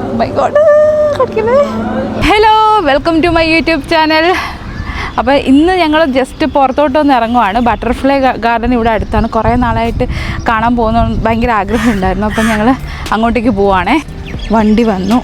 My God hello welcome to my YouTube channel അപ്പോൾ ഇന്ന് ഞങ്ങൾ ജസ്റ്റ് പുറത്തോട്ടൊന്ന് ഇറങ്ങുവാണ്. ബട്ടർഫ്ലൈ ഗാർഡൻ ഇവിടെ അടുത്താണ്. കുറേ നാളായിട്ട് കാണാൻ പോകുന്ന ഭയങ്കര ആഗ്രഹം ഉണ്ടായിരുന്നു അപ്പം ഞങ്ങൾ അങ്ങോട്ടേക്ക് പോവാണേ. വണ്ടി വന്നു.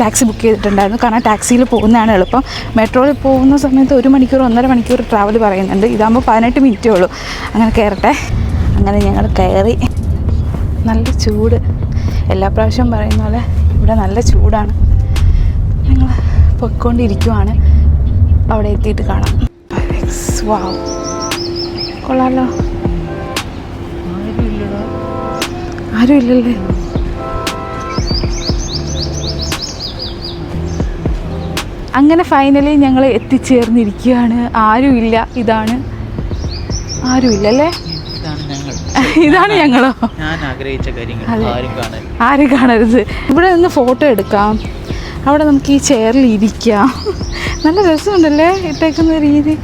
ടാക്സി ബുക്ക് ചെയ്തിട്ടുണ്ടായിരുന്നു. കാരണം ടാക്സിയിൽ പോകുന്നതാണ് എളുപ്പം. മെട്രോയിൽ പോകുന്ന സമയത്ത് ഒരു മണിക്കൂർ ഒന്നര മണിക്കൂർ ട്രാവൽ പറയുന്നുണ്ട്. ഇതാകുമ്പോൾ പതിനെട്ട് മിനിറ്റേ ഉള്ളൂ. അങ്ങനെ കയറട്ടെ. അങ്ങനെ ഞങ്ങൾ കയറി. നല്ല ചൂട്. എല്ലാ പ്രാവശ്യവും പറയുന്ന പോലെ ഇവിടെ നല്ല ചൂടാണ്. ഞങ്ങൾ പൊയ്ക്കൊണ്ടിരിക്കുവാണ്. അവിടെ എത്തിയിട്ട് കാണാം. വാവ് കൊള്ളാലോ. ആരും ഇല്ലല്ലേ. അങ്ങനെ ഫൈനലി ഞങ്ങൾ എത്തിച്ചേർന്നിരിക്കുകയാണ്. ആരുമില്ല ഇതാണ്. ആരുമില്ലല്ലേ ഇതാണ് ഞങ്ങളോ? ഞാൻ ആഗ്രഹിച്ച കാര്യങ്ങൾ ആരും കാണാൻ ആരും കാണരുത്. ഇവിടെ നിന്ന് ഫോട്ടോ എടുക്കാം. അവിടെ നമുക്ക് ഈ ചെയറിൽ ഇരിക്കാം. നല്ല രസമുണ്ടല്ലേ ഇട്ടേക്കുന്ന രീതി?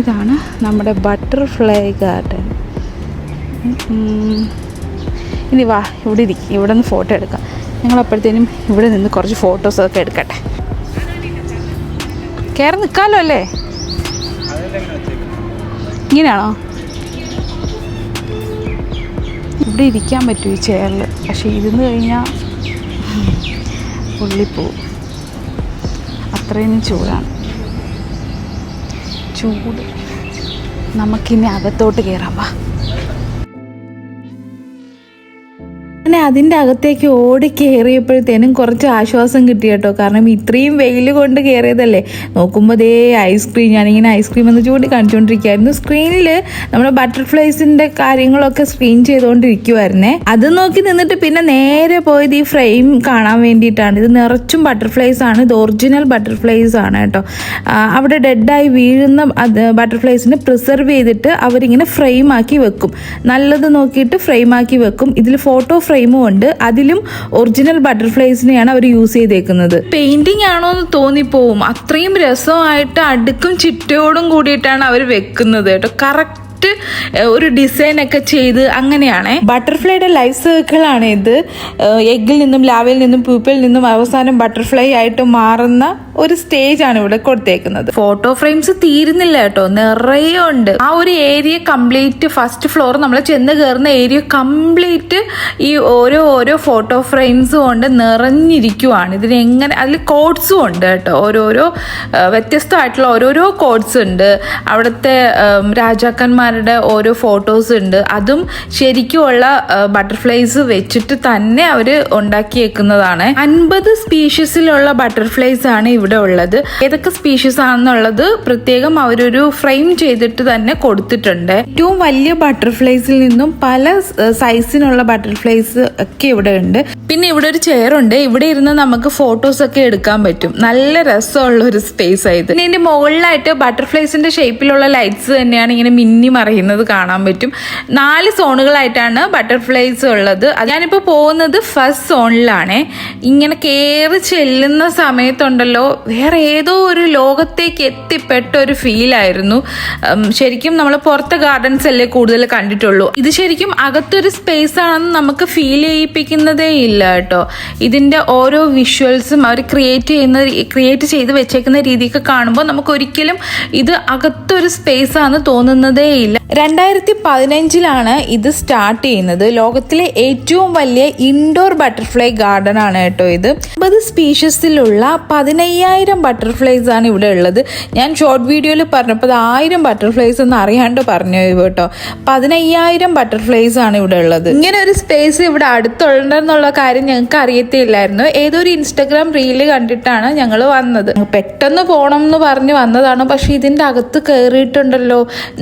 ഇതാണ് നമ്മുടെ ബട്ടർഫ്ലൈ ഗാർഡൻ. ഇനി വാ ഇവിടെ ഇരിക്കും ഇവിടെ നിന്ന് ഫോട്ടോ എടുക്കാം. ഞങ്ങൾ അപ്പോഴത്തേനും ഇവിടെ നിന്ന് കുറച്ച് ഫോട്ടോസൊക്കെ എടുക്കട്ടെ. കയറി നിൽക്കാമല്ലോ അല്ലേ? ഇങ്ങനെയാണോ? ഇവിടെ ഇരിക്കാൻ പറ്റും ഈ ചെയറിൽ പക്ഷേ ഇരുന്ന് കഴിഞ്ഞാൽ പൊള്ളിപ്പോവും അത്രയും ചൂടാണ്. ചൂട്. നമുക്കിനി അകത്തോട്ട് കയറാം വാ. അങ്ങനെ അതിന്റെ അകത്തേക്ക് ഓടി കയറിയപ്പോഴത്തേനും കുറച്ച് ആശ്വാസം കിട്ടി കേട്ടോ. കാരണം ഇത്രയും വെയിൽ കൊണ്ട് കയറിയതല്ലേ നോക്കുമ്പോൾ ദേ ഐസ്ക്രീം ഞാനിങ്ങനെ ഐസ്ക്രീം എന്ന് ചൂണ്ടി കാണിച്ചുകൊണ്ടിരിക്കുകയായിരുന്നു സ്ക്രീനിൽ നമ്മുടെ ബട്ടർഫ്ലൈസിന്റെ കാര്യങ്ങളൊക്കെ സ്ക്രീൻ ചെയ്തുകൊണ്ടിരിക്കുമായിരുന്നേ അത് നോക്കി നിന്നിട്ട് പിന്നെ നേരെ പോയത് ഈ ഫ്രെയിം കാണാൻ വേണ്ടിയിട്ടാണ്. ഇത് നിറച്ചും ബട്ടർഫ്ലൈസ് ആണ്. ഇത് ഒറിജിനൽ ബട്ടർഫ്ലൈസ് ആണ് കേട്ടോ. അവിടെ ഡെഡായി വീഴുന്ന ബട്ടർഫ്ലൈസിനെ പ്രിസർവ് ചെയ്തിട്ട് അവരിങ്ങനെ ഫ്രെയിം ആക്കി വെക്കും. നല്ലത് നോക്കിയിട്ട് ഫ്രെയിം ആക്കി വെക്കും. ഇതിൽ ഫോട്ടോ ഫ്രെയിമും ഉണ്ട്. അതിലും ഒറിജിനൽ ബട്ടർഫ്ലൈസിനെയാണ് അവർ യൂസ് ചെയ്തേക്കുന്നത്. പെയിന്റിംഗ് ആണോ എന്ന് തോന്നിപ്പോവും. അത്രയും രസമായിട്ട് അടുക്കും ചിട്ടയോടും കൂടിയിട്ടാണ് അവർ വെക്കുന്നത് കേട്ടോ. കറക്റ്റ് ഒരു ഡിസൈൻ ഒക്കെ ചെയ്ത് അങ്ങനെയാണ്. ബട്ടർഫ്ലൈയുടെ ലൈഫ് സർക്കിൾ ആണ് ഇത് എഗ്ഗിൽ നിന്നും ലാവയിൽ നിന്നും പൂപ്പിൽ നിന്നും അവസാനം ബട്ടർഫ്ലൈ ആയിട്ട് മാറുന്ന ഒരു സ്റ്റേജ് ആണ് ഇവിടെ കൊടുത്തേക്കുന്നത്. ഫോട്ടോ ഫ്രെയിംസ് തീരുന്നില്ല കേട്ടോ. നിറയെ ഉണ്ട്. ആ ഒരു ഏരിയ കംപ്ലീറ്റ് ഫസ്റ്റ് ഫ്ലോർ നമ്മൾ ചെന്ന് കയറുന്ന ഏരിയ കംപ്ലീറ്റ് ഈ ഓരോ ഓരോ ഫോട്ടോ ഫ്രെയിംസ് കൊണ്ട് നിറഞ്ഞിരിക്കുവാണ്. ഇതിന് എങ്ങനെ അതിൽ കോഡ്സും ഉണ്ട് കേട്ടോ. ഓരോരോ വ്യത്യസ്തമായിട്ടുള്ള ഓരോരോ കോഡ്സ് ഉണ്ട്. അവിടുത്തെ രാജാക്കന്മാരുടെ ഓരോ ഫോട്ടോസ് ഉണ്ട്. അതും ശരിക്കുമുള്ള ബട്ടർഫ്ലൈസ് വെച്ചിട്ട് തന്നെ അവർ ഉണ്ടാക്കിയേക്കുന്നതാണ്. അൻപത് സ്പീഷീസിലുള്ള ബട്ടർഫ്ലൈസ് ആണ് ഇവിടെ ഉള്ളത്. ഏതൊക്കെ സ്പീഷീസ് ആണെന്നുള്ളത് പ്രത്യേകം അവരൊരു ഫ്രെയിം ചെയ്തിട്ട് തന്നെ കൊടുത്തിട്ടുണ്ട്. ഏറ്റവും വലിയ ബട്ടർഫ്ലൈസിൽ നിന്നും പല സൈസിനുള്ള ബട്ടർഫ്ലൈസ് ഒക്കെ ഇവിടെ ഉണ്ട്. പിന്നെ ഇവിടെ ഒരു ചെയർ ഉണ്ട്. ഇവിടെ ഇരുന്ന് നമുക്ക് ഫോട്ടോസ് ഒക്കെ എടുക്കാൻ പറ്റും. നല്ല രസമുള്ള ഒരു സ്പേസ് ആയത് പിന്നെ ഇതിന്റെ മുകളിലായിട്ട് ബട്ടർഫ്ലൈസിന്റെ ഷേപ്പിലുള്ള ലൈറ്റ്സ് തന്നെയാണ് ഇങ്ങനെ മിന്നി മറിയുന്നത് കാണാൻ പറ്റും. നാല് സോണുകളായിട്ടാണ് ബട്ടർഫ്ലൈസ് ഉള്ളത്. ഞാനിപ്പോ പോകുന്നത് ഫസ്റ്റ് സോണിലാണ് ഇങ്ങനെ കയറി ചെല്ലുന്ന സമയത്തുണ്ടല്ലോ വേറെ ഏതോ ഒരു ലോകത്തേക്ക് എത്തിപ്പെട്ട ഒരു ഫീലായിരുന്നു ശരിക്കും നമ്മൾ പുറത്തെ ഗാർഡൻസ് അല്ലേ കൂടുതൽ കണ്ടിട്ടുള്ളൂ. ഇത് ശരിക്കും അകത്തൊരു സ്പേസ് ആണെന്ന് നമുക്ക് ഫീൽ ചെയ്യിപ്പിക്കുന്നതേ ഇല്ല കേട്ടോ. ഇതിന്റെ ഓരോ വിഷ്വൽസും അവർ ക്രിയേറ്റ് ചെയ്യുന്ന ക്രിയേറ്റ് ചെയ്ത് വെച്ചേക്കുന്ന രീതിയൊക്കെ കാണുമ്പോൾ നമുക്ക് ഒരിക്കലും ഇത് അകത്തൊരു സ്പേസ് ആണെന്ന് തോന്നുന്നതേ ഇല്ല. രണ്ടായിരത്തി പതിനഞ്ചിലാണ് ഇത് സ്റ്റാർട്ട് ചെയ്യുന്നത്. ലോകത്തിലെ ഏറ്റവും വലിയ ഇൻഡോർ ബട്ടർഫ്ലൈ ഗാർഡൻ ആണ് കേട്ടോ ഇത്. അമ്പത് സ്പീഷ്യസിലുള്ള പതിനയ്യായിരം ബട്ടർഫ്ലൈസ് ആണ് ഇവിടെ ഉള്ളത്. ഞാൻ ഷോർട്ട് വീഡിയോയിൽ പറഞ്ഞപ്പോൾ ആയിരം ബട്ടർഫ്ലൈസ് എന്ന് അറിയാണ്ട് പറഞ്ഞു കേട്ടോ. പതിനയ്യായിരം ബട്ടർഫ്ലൈസ് ആണ് ഇവിടെ ഉള്ളത്. ഇങ്ങനെ ഒരു സ്പേസ് ഇവിടെ അടുത്തുണ്ടെന്നുള്ള കാര്യം ഞങ്ങൾക്ക് അറിയത്തില്ലായിരുന്നു. ഏതൊരു ഇൻസ്റ്റഗ്രാം റീൽ കണ്ടിട്ടാണ് ഞങ്ങൾ വന്നത്. പെട്ടെന്ന് പോകണം എന്ന് പറഞ്ഞ് വന്നതാണ്. പക്ഷെ ഇതിന്റെ അകത്ത് കയറിയിട്ടുണ്ടല്ലോ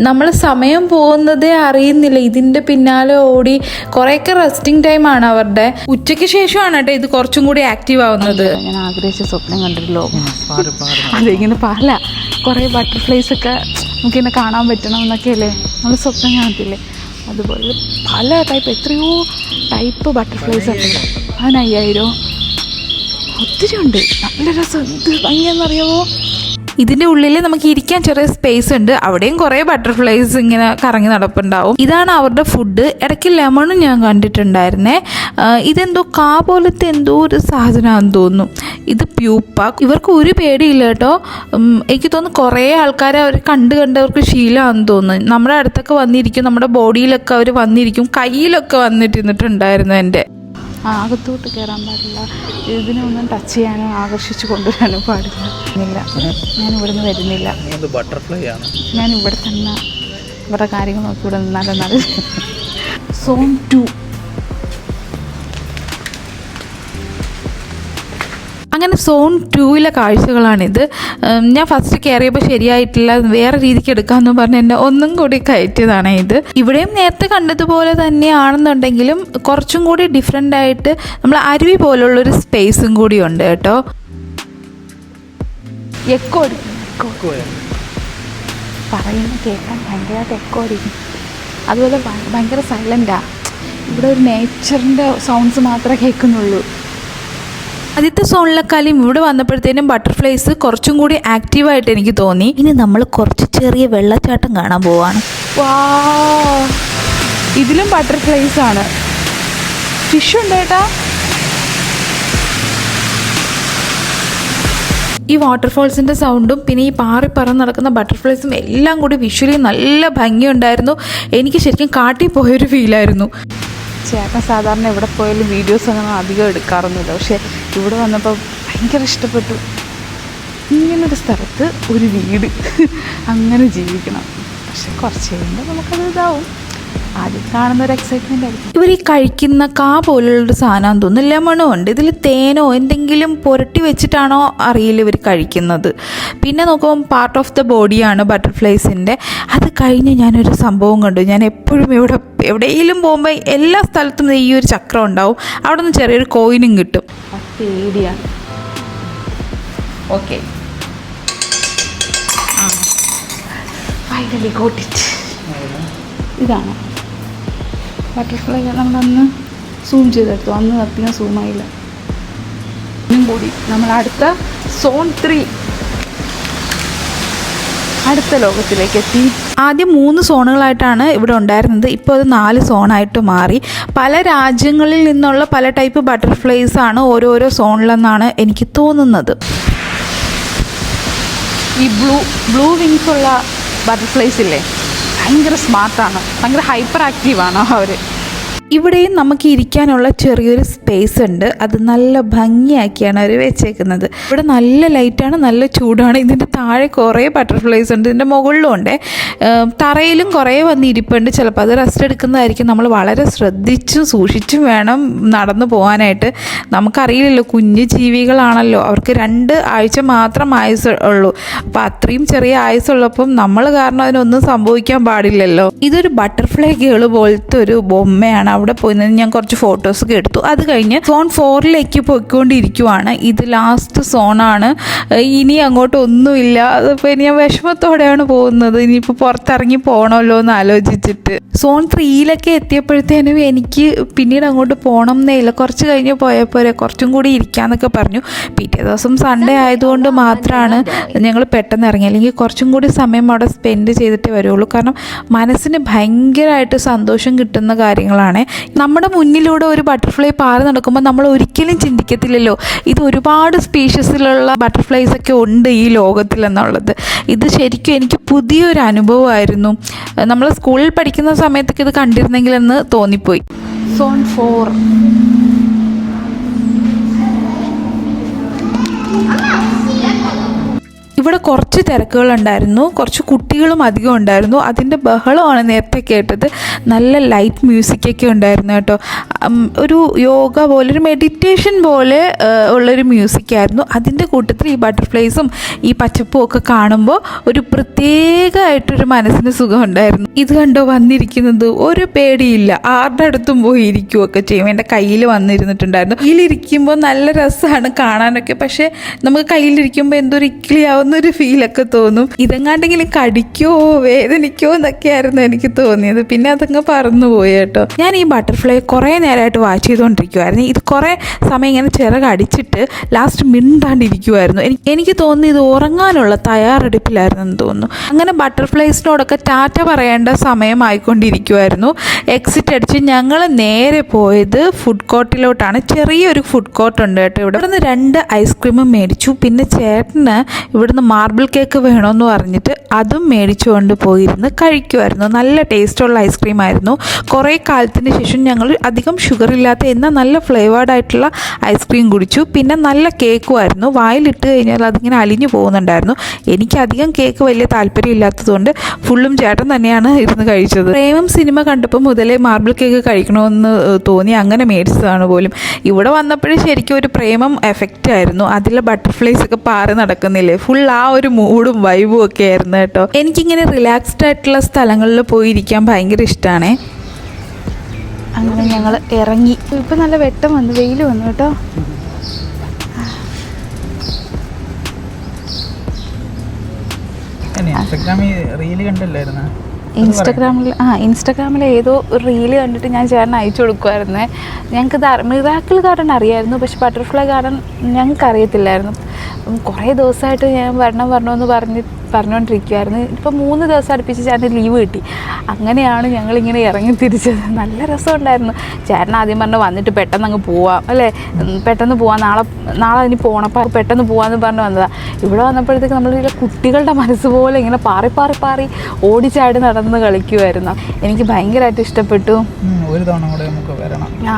നമ്മൾ സമയം പോകുന്നതേ അറിയുന്നില്ല. ഇതിന്റെ പിന്നാലെ ഓടി കുറേയൊക്കെ റെസ്റ്റിംഗ് ടൈം ആണ് അവരുടെ. ഉച്ചയ്ക്ക് ശേഷമാണ് കേട്ടോ ഇത് കുറച്ചും കൂടി ആക്റ്റീവ് ആവുന്നത്. ഞാൻ ആഗ്രഹിച്ച സ്വപ്നം കണ്ടിട്ടുള്ളൂ അതിങ്ങനെ പല കുറേ ബട്ടർഫ്ലൈസ് ഒക്കെ നമുക്കിങ്ങനെ കാണാൻ പറ്റണം എന്നൊക്കെ അല്ലേ നമ്മൾ സ്വപ്നം കാണത്തില്ലേ? അതുപോലെ പല ടൈപ്പ് എത്രയോ ടൈപ്പ് ബട്ടർഫ്ലൈസ് ഉണ്ട്. അതിന് അതിനയ്യായിരോ ഒത്തിരി ഉണ്ട്. നല്ല രസം. എന്ത് ഭംഗിയാണെന്നറിയാമോ ഇതിന്റെ ഉള്ളിൽ നമുക്ക് ഇരിക്കാൻ ചെറിയ സ്പേസ് ഉണ്ട്. അവിടെയും കുറേ ബട്ടർഫ്ലൈസ് ഇങ്ങനെ കറങ്ങി നടപ്പുണ്ടാവും. ഇതാണ് അവരുടെ ഫുഡ് ഇടയ്ക്ക് ലെമണും ഞാൻ കണ്ടിട്ടുണ്ടായിരുന്നേ. ഇതെന്തോ കാ പോലത്തെ എന്തോ ഒരു സാധനമാണെന്ന് തോന്നുന്നു. ഇത് പ്യൂപ്പ. ഇവർക്ക് ഒരു പേടിയില്ല കേട്ടോ. എനിക്ക് തോന്നുന്നു കുറേ ആൾക്കാരെ അവർ കണ്ട് കണ്ട് അവർക്ക് ശീലമാണെന്ന് തോന്നുന്നു. നമ്മുടെ അടുത്തൊക്കെ വന്നിരിക്കും നമ്മുടെ ബോഡിയിലൊക്കെ അവർ വന്നിരിക്കും കയ്യിലൊക്കെ വന്നിട്ടിരുന്നിട്ടുണ്ടായിരുന്നു എന്റെ അകത്തോട്ട് കയറാൻ പാടില്ല. ഇതിനൊന്നും ടച്ച് ചെയ്യാനോ ആകർഷിച്ച് കൊണ്ടുവരാനോ പാടില്ല. ഞാൻ ഇവിടുന്ന് വരുന്നില്ല ബട്ടർഫ്ലൈ ആണ്. ഞാൻ ഇവിടെ തന്നെ ഇവരുടെ കാര്യങ്ങൾ നോക്കി ഇവിടെ നിന്നാലും നല്ല സോൺ ടു അങ്ങനെ സോൺ ടൂവിലെ കാഴ്ചകളാണിത്. ഞാൻ ഫസ്റ്റ് കയറിയപ്പോൾ ശരിയായിട്ടില്ല. വേറെ രീതിക്ക് എടുക്കാമെന്ന് പറഞ്ഞ് എന്നെ ഒന്നും കൂടി കയറ്റിയതാണ് ഇത്. ഇവിടെയും നേരത്തെ കണ്ടതുപോലെ തന്നെയാണെന്നുണ്ടെങ്കിലും കുറച്ചും കൂടി ഡിഫറെന്റ് ആയിട്ട് നമ്മൾ അരുവി പോലുള്ളൊരു സ്പേസും കൂടി ഉണ്ട് കേട്ടോ. എക്കോ അടിക്കും എക്കോ പറയുന്ന കേൾക്കാൻ ഭയങ്കരമായിട്ട് എക്കോ അടിക്കും. അതുപോലെ ഭയങ്കര സൈലന്റാണ് ഇവിടെ ഒരു നേച്ചറിന്റെ സൗണ്ട്സ് മാത്രമേ കേൾക്കുന്നുള്ളൂ. ആദ്യത്തെ സോണിലെക്കാളും ഇവിടെ വന്നപ്പോഴത്തേനും ബട്ടർഫ്ലൈസ് കുറച്ചും കൂടി ആക്റ്റീവായിട്ട് എനിക്ക് തോന്നി. ഇനി നമ്മൾ കുറച്ച് ചെറിയ വെള്ളച്ചാട്ടം കാണാൻ പോവാണ്. വാ ഇതിലും ബട്ടർഫ്ലൈസ് ആണ്. ഫിഷ് ഉണ്ട് കേട്ടാ. ഈ വാട്ടർഫോൾസിന്റെ സൗണ്ടും പിന്നെ ഈ പാറി പറന്ന് നടക്കുന്ന ബട്ടർഫ്ലൈസും എല്ലാം കൂടി വിഷ്വലി നല്ല ഭംഗിയുണ്ടായിരുന്നു. എനിക്ക് ശരിക്കും കാട്ടിൽ പോയൊരു ഫീലായിരുന്നു ചേട്ടൻ സാധാരണ എവിടെ പോയാലും വീഡിയോസ് അങ്ങനെ അധികം എടുക്കാറൊന്നുമില്ല. പക്ഷേ ഇവിടെ വന്നപ്പോൾ ഭയങ്കര ഇഷ്ടപ്പെട്ടു. ഇങ്ങനൊരു സ്ഥലത്ത് ഒരു വീട്. അങ്ങനെ ജീവിക്കണം. പക്ഷെ കുറച്ച് കഴിയുമ്പോൾ നമുക്കത് ഇതാവും. ആദ്യം കാണുന്ന ഒരു എക്സൈറ്റ്മെന്റ് ആയിരിക്കും. ഇവർ ഈ കഴിക്കുന്ന കാ പോലുള്ളൊരു സാധനം തോന്നുന്നു ലെമണോ ഉണ്ട്. ഇതിൽ തേനോ എന്തെങ്കിലും പുരട്ടി വെച്ചിട്ടാണോ അറിയില്ല ഇവർ കഴിക്കുന്നത്. പിന്നെ നോക്കുമ്പോൾ പാർട്ട് ഓഫ് ദ ബോഡിയാണ് ബട്ടർഫ്ലൈസിന്റെ അത് കഴിഞ്ഞ് ഞാനൊരു സംഭവം കണ്ടു. ഞാൻ എപ്പോഴും ഇവിടെ എവിടെയെങ്കിലും പോകുമ്പോൾ എല്ലാ സ്ഥലത്തും ഈ ഒരു ചക്രം ഉണ്ടാവും. അവിടെ നിന്ന് ചെറിയൊരു കോയിനും കിട്ടും. പേടിയാണ് ഓക്കെ ഫൈനലി ഗോട്ട് ഇറ്റ് ഇതാണ്. ബട്ടർഫ്ലൈ നമ്മളന്ന് സൂം ചെയ്തെടുത്തു. അന്ന് അധികം സൂമായില്ല ഇന്നും കൂടി നമ്മൾ അടുത്ത സോൺ ത്രീ അടുത്ത ലോകത്തിലേക്ക് എത്തി. ആദ്യം മൂന്ന് സോണുകളായിട്ടാണ് ഇവിടെ ഉണ്ടായിരുന്നത്. ഇപ്പോൾ അത് നാല് സോണായിട്ട് മാറി. പല രാജ്യങ്ങളിൽ നിന്നുള്ള പല ടൈപ്പ് ബട്ടർഫ്ലൈസ് ആണ് ഓരോരോ സോണിലെന്നാണ് എനിക്ക് തോന്നുന്നത്. ഈ ബ്ലൂ ബ്ലൂ വിങ്സ് ഉള്ള ബട്ടർഫ്ലൈസ് ഇല്ലേ? ഭയങ്കര സ്മാർട്ടാണ് ഭയങ്കര ഹൈപ്പർ ആക്റ്റീവാണ് അവർ ഇവിടെയും നമുക്ക് ഇരിക്കാനുള്ള ചെറിയൊരു സ്പേസ് ഉണ്ട്. അത് നല്ല ഭംഗിയാക്കിയാണ് അവർ വെച്ചേക്കുന്നത്. ഇവിടെ നല്ല ലൈറ്റാണ് നല്ല ചൂടാണ്. ഇതിന്റെ താഴെ കുറേ ബട്ടർഫ്ലൈസ് ഉണ്ട്. ഇതിന്റെ മുകളിലും ഉണ്ട്. തറയിലും കുറേ വന്ന് ഇരിപ്പുണ്ട് ചിലപ്പോൾ അത് റെസ്റ്റ് എടുക്കുന്നതായിരിക്കും. നമ്മൾ വളരെ ശ്രദ്ധിച്ചും സൂക്ഷിച്ചും വേണം നടന്നു പോകാനായിട്ട്. നമുക്കറിയില്ലല്ലോ കുഞ്ഞു ജീവികളാണല്ലോ. അവർക്ക് രണ്ട് ആഴ്ച മാത്രം ആയുസ് ഉള്ളൂ. അപ്പോൾ അത്രയും ചെറിയ ആയുസുള്ളപ്പം നമ്മൾ കാരണം അതിനൊന്നും സംഭവിക്കാൻ പാടില്ലല്ലോ. ഇതൊരു ബട്ടർഫ്ലൈ ഗേൾ പോലത്തെ ഒരു ബൊമ്മയാണ് അവിടെ പോയി നിന്ന് ഞാൻ കുറച്ച് ഫോട്ടോസൊക്കെ എടുത്തു. അത് കഴിഞ്ഞ് സോൺ ഫോറിലേക്ക് പോയിക്കൊണ്ടിരിക്കുവാണ്. ഇത് ലാസ്റ്റ് സോണാണ് ഇനി അങ്ങോട്ട് ഒന്നുമില്ല. അതിപ്പോൾ ഇനി ഞാൻ വിഷമത്തോടെയാണ് പോകുന്നത്. ഇനിയിപ്പോൾ പുറത്തിറങ്ങി പോകണമല്ലോ എന്ന് ആലോചിച്ചിട്ട്. സോൺ ത്രീയിലൊക്കെ എത്തിയപ്പോഴത്തേനും എനിക്ക് പിന്നീട് അങ്ങോട്ട് പോകണം എന്നേ ഇല്ല കുറച്ച് കഴിഞ്ഞ് പോയപ്പോൾ കുറച്ചും കൂടി ഇരിക്കാന്നൊക്കെ പറഞ്ഞു. പിറ്റേ ദിവസം സൺഡേ ആയതുകൊണ്ട് മാത്രമാണ് ഞങ്ങൾ പെട്ടെന്ന് ഇറങ്ങി. അല്ലെങ്കിൽ കുറച്ചും കൂടി സമയം അവിടെ സ്പെൻഡ് ചെയ്തിട്ടേ വരുള്ളൂ. കാരണം മനസ്സിന് ഭയങ്കരമായിട്ട് സന്തോഷം കിട്ടുന്ന കാര്യങ്ങളാണ്. നമ്മുടെ മുന്നിലൂടെ ഒരു ബട്ടർഫ്ലൈ പാറി നടക്കുമ്പോൾ നമ്മൾ ഒരിക്കലും ചിന്തിക്കത്തില്ലല്ലോ. ഇത് ഒരുപാട് സ്പീഷ്യസിലുള്ള ബട്ടർഫ്ലൈസ് ഒക്കെ ഉണ്ട് ഈ ലോകത്തിൽ എന്നുള്ളത്. ഇത് ശരിക്കും എനിക്ക് പുതിയൊരു അനുഭവമായിരുന്നു. നമ്മൾ സ്കൂളിൽ പഠിക്കുന്ന സമയത്തൊക്കെ ഇത് കണ്ടിരുന്നെങ്കിലെന്ന് തോന്നിപ്പോയി. സോൺ ഫോർ ഇവിടെ കുറച്ച് തിരക്കുകളുണ്ടായിരുന്നു. കുറച്ച് കുട്ടികളും അധികം ഉണ്ടായിരുന്നു. അതിന്റെ ബഹളമാണ് നേരത്തെ കേട്ടത്. നല്ല ലൈറ്റ് മ്യൂസിക്കൊക്കെ ഉണ്ടായിരുന്നു കേട്ടോ. ഒരു യോഗ പോലെ ഒരു മെഡിറ്റേഷൻ പോലെ ഉള്ളൊരു മ്യൂസിക്കായിരുന്നു. അതിന്റെ കൂട്ടത്തിൽ ഈ ബട്ടർഫ്ലൈസും ഈ പച്ചപ്പും ഒക്കെ കാണുമ്പോൾ ഒരു പ്രത്യേകമായിട്ടൊരു മനസ്സിന് സുഖം ഉണ്ടായിരുന്നു ഇത് കണ്ടോ വന്നിരിക്കുന്നത് ഒരു പേടിയില്ല. ആരുടെ അടുത്തും പോയി ഇരിക്കുകയൊക്കെ ചെയ്യും. എന്റെ കയ്യിൽ വന്നിരുന്നിട്ടുണ്ടായിരുന്നു. കയ്യിലിരിക്കുമ്പോൾ നല്ല രസമാണ് കാണാനൊക്കെ. പക്ഷേ നമുക്ക് കയ്യിലിരിക്കുമ്പോൾ എന്തോ ഒരു ഇക്ലിയാവുന്ന ഒരു ഫീലൊക്കെ തോന്നും. ഇതെങ്ങാണ്ടെങ്കിലും കടിക്കോ വേദനിക്കോ എന്നൊക്കെയായിരുന്നു എനിക്ക് തോന്നിയത്. പിന്നെ അതങ്ങ് പറന്നു പോയി കേട്ടോ. ഞാൻ ഈ ബട്ടർഫ്ലൈ കുറേ നേരമായിട്ട് വാച്ച് ചെയ്തുകൊണ്ടിരിക്കുമായിരുന്നു ഇത് കുറേ സമയം ഇങ്ങനെ ചിറക് അടിച്ചിട്ട് ലാസ്റ്റ് മിണ്ടാണ്ടിരിക്കുമായിരുന്നു എനിക്ക് തോന്നി ഇത് ഉറങ്ങാനുള്ള തയ്യാറെടുപ്പിലായിരുന്നു എന്ന് തോന്നുന്നു. അങ്ങനെ ബട്ടർഫ്ലൈസിനോടൊക്കെ ടാറ്റ പറയേണ്ട സമയമായിക്കൊണ്ടിരിക്കുമായിരുന്നു എക്സിറ്റ് അടിച്ച് ഞങ്ങൾ നേരെ പോയത് ഫുഡ് കോർട്ടിലോട്ടാണ് ചെറിയൊരു ഫുഡ് കോർട്ട് ഉണ്ട് കേട്ടോ ഇവിടെ. ഇവിടുന്ന് രണ്ട് ഐസ്ക്രീമും മേടിച്ചു. പിന്നെ ചേട്ടന് ഇവിടുന്ന് മാർബിൾ കേക്ക് വേണമെന്ന് പറഞ്ഞിട്ട് അതും മേടിച്ചുകൊണ്ട് പോയിരുന്ന് കഴിക്കുമായിരുന്നു നല്ല ടേസ്റ്റുള്ള ഐസ്ക്രീം ആയിരുന്നു. കുറേ കാലത്തിന് ശേഷം ഞങ്ങൾ അധികം ഷുഗർ ഇല്ലാത്ത എന്നാൽ നല്ല ഫ്ലേവേർഡ് ആയിട്ടുള്ള ഐസ്ക്രീം കുടിച്ചു. പിന്നെ നല്ല കേക്കും ആയിരുന്നു. വായിലിട്ട് കഴിഞ്ഞാൽ അതിങ്ങനെ അലിഞ്ഞു പോകുന്നുണ്ടായിരുന്നു. എനിക്ക് അധികം കേക്ക് വലിയ താല്പര്യം ഇല്ലാത്തതുകൊണ്ട് ഫുള്ളും ചേട്ടൻ തന്നെയാണ് ഇരുന്ന് കഴിച്ചത്. പ്രേമം സിനിമ കണ്ടപ്പോൾ മുതലേ മാർബിൾ കേക്ക് കഴിക്കണമെന്ന് തോന്നി. അങ്ങനെ മേടിച്ചതാണ് പോലും. ഇവിടെ വന്നപ്പോഴും ശരിക്കും ഒരു പ്രേമം എഫക്റ്റ് ആയിരുന്നു. അതിലെ ബട്ടർഫ്ലൈസ് ഒക്കെ പാറി നടക്കുന്നില്ലേ? ഫുൾ ആ ഒരു മൂഡും വൈബും ഒക്കെ ആയിരുന്നു കേട്ടോ. എനിക്കിങ്ങനെ റിലാക്സ്ഡ് ആയിട്ടുള്ള സ്ഥലങ്ങളിൽ പോയി ഇരിക്കാൻ ഭയങ്കര ഇഷ്ടമാണ് അങ്ങനെ ഞങ്ങൾ ഇറങ്ങി. ഇപ്പം നല്ല വെട്ടം വന്നു വെയിൽ വന്നു കേട്ടോ. ഇൻസ്റ്റഗ്രാമിൽ റീൽ കണ്ടല്ലായിരുന്ന? ഇൻസ്റ്റാഗ്രാമിൽ ആ ഇൻസ്റ്റഗ്രാമിൽ ഏതോ ഒരു റീൽ കണ്ടിട്ട് ഞാൻ ചേട്ടന് അയച്ചു കൊടുക്കുമായിരുന്നേ ഞങ്ങൾക്ക് മിറാക്കിൾ ഗാർഡൻ അറിയായിരുന്നു പക്ഷെ ബട്ടർഫ്ലൈ ഗാർഡൻ ഞങ്ങൾക്ക് അറിയത്തില്ലായിരുന്നു കുറേ ദിവസമായിട്ട് ഞാൻ വരണം വരണമെന്ന് പറഞ്ഞ് പറഞ്ഞുകൊണ്ടിരിക്കുമായിരുന്നു ഇപ്പം മൂന്ന് ദിവസം അടുപ്പിച്ച് ചേട്ടന് ലീവ് കിട്ടി. അങ്ങനെയാണ് ഞങ്ങളിങ്ങനെ ഇറങ്ങി തിരിച്ചത്. നല്ല രസമുണ്ടായിരുന്നു. ചേട്ടൻ ആദ്യം പറഞ്ഞു വന്നിട്ട് പെട്ടെന്ന് അങ്ങ് പോവാം. അല്ലേ? പെട്ടെന്ന് പോവാം. നാളെ നാളെ അതിന് പോകണം അപ്പോൾ പെട്ടെന്ന് പോവാമെന്ന് പറഞ്ഞ് വന്നതാണ് ഇവിടെ വന്നപ്പോഴത്തേക്ക് നമ്മൾ കുട്ടികളുടെ മനസ്സ് പോലെ ഇങ്ങനെ പാറി പാറി പാറി ഓടിച്ചാടി നടന്ന് കളിക്കുമായിരുന്നു എനിക്ക് ഭയങ്കരമായിട്ട് ഇഷ്ടപ്പെട്ടു. ഒരു തവണ കൂടെ നമുക്ക് വരണം. ആ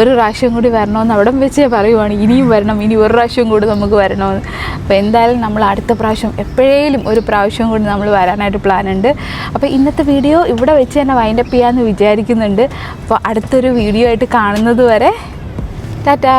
ഒരു പ്രാവശ്യം കൂടി വരണമെന്ന് അവിടെ വെച്ചേ പറയുവാണ്. ഇനിയും വരണം. ഇനി ഒരു പ്രാവശ്യം കൂടി നമുക്ക് വരണമെന്ന്. അപ്പോൾ എന്തായാലും നമ്മൾ അടുത്ത പ്രാവശ്യം എപ്പോഴേലും ഒരു പ്രാവശ്യം കൂടി നമ്മൾ വരാനായിട്ട് പ്ലാൻ ഉണ്ട് അപ്പോൾ ഇന്നത്തെ വീഡിയോ ഇവിടെ വെച്ച് തന്നെ വൈൻഡപ്പ് ചെയ്യാമെന്ന് വിചാരിക്കുന്നുണ്ട്. അപ്പോൾ അടുത്തൊരു വീഡിയോ ആയിട്ട് കാണുന്നത് വരെ ടാറ്റാ.